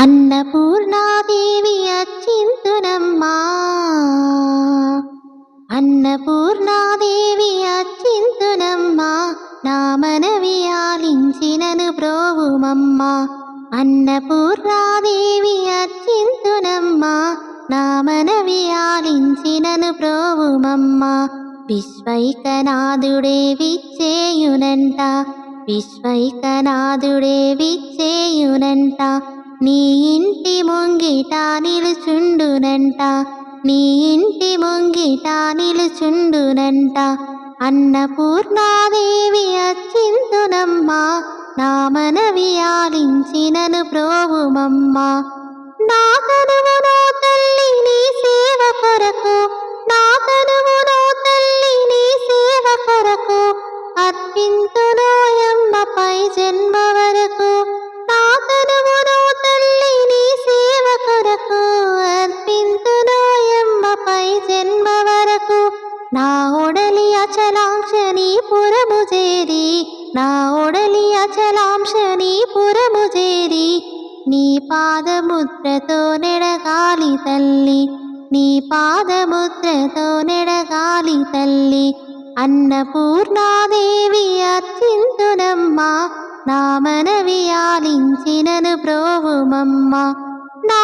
అన్నపూర్ణాదేవి అచ్చింతునమ్మా. అన్నపూర్ణాదేవి అచ్చింతునమ్మా నా మనవి ఆలించినను బ్రోవుమమ్మా అన్నపూర్ణాదేవి అచ్చింతునమ్మా నా మనవి ఆలించినను బ్రోవుమమ్మా విశ్వైకనాథుడే విచ్చేయునంట విశ్వైకనాథుడే విచ్చేయునంట నీ ఇంటి ముంగిట నిలుచుండునంట. నీ ఇంటి ముంగిట నిలుచుండునంట. అన్నపూర్ణాదేవి అచ్చిందునమ్మా. నా మనవి ఆలించినను ప్రోవుమమ్మా. నా తనువు నా తల్లి నీ సేవ కొరకు పై జన్మ వరకు నా ఒడలి అచలాంశని పురము చేరి నా ఒడలి అచలాంశని పురము చేరి నీ పాదముద్రతో నెడగాలి తల్లి నీ పాదముద్రతో నెడగాలి తల్లి. అన్నపూర్ణాదేవి అర్చింతునమ్మా నా మనవి ఆలించినను ప్రోవుమమ్మ. నా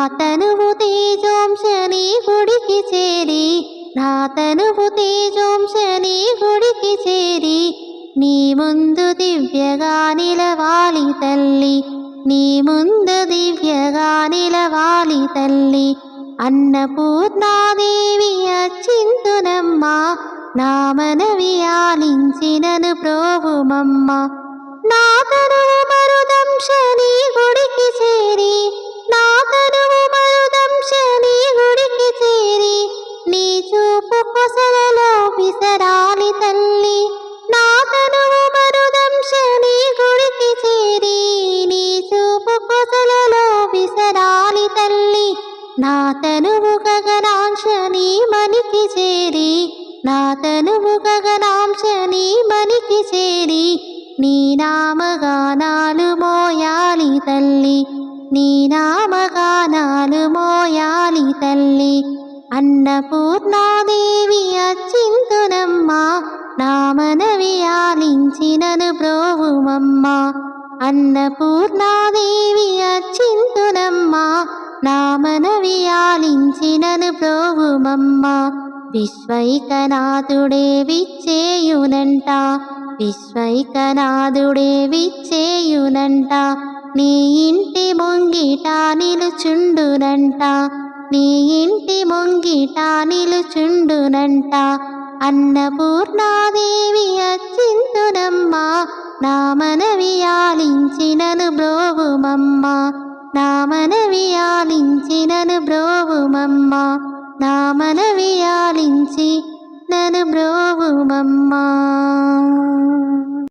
నా తనువు తేజోంశని గుడికి చేరి నా తనువు తేజోంశని గుడికి చేరి నీ ముందు దివ్యగా నిలవాలి తల్లి నీ ముందు దివ్యగా నిలవాలి తల్లి. అన్నపూర్ణాదేవి అచ్చింతునమ్మా నా మనవి ఆలించినను ప్రోవుమమ్మ నా తనువు మరుదంశని గుడికి చేరి నా తనువు గగనాంశని మనికి చేరి నా తనువు గగనాంశని మనికి చేరి నీ నామగానాలు మోయాలి తల్లి నీ నామగానాలు మోయాలి తల్లి. అన్నపూర్ణాదేవి అచ్చింతునమ్మా నామనవి ఆలించినను బ్రోవుమమ్మ. అన్నపూర్ణాదేవి అచ్చింతునమ్మా నామన మనవి ప్రోవుమమ్మ విశ్వైకనాథుడే విచ్చేయునంట విశ్వైకనాథుడే విచ్చేయునంట నీ ఇంటి ముంగిట నిలుచుండునంట నీ ఇంటి ముంగిట నిలుచుండునంట అన్నపూర్ణాదేవి అచ్చింతునమ్మా నా మనవి ఆలించినను బ్రోవుమమ్మా నా మనవి ఆలించినను బ్రోవుమమ్మ. నా మనవి ఆలించి నను బ్రోవుమమ్మా.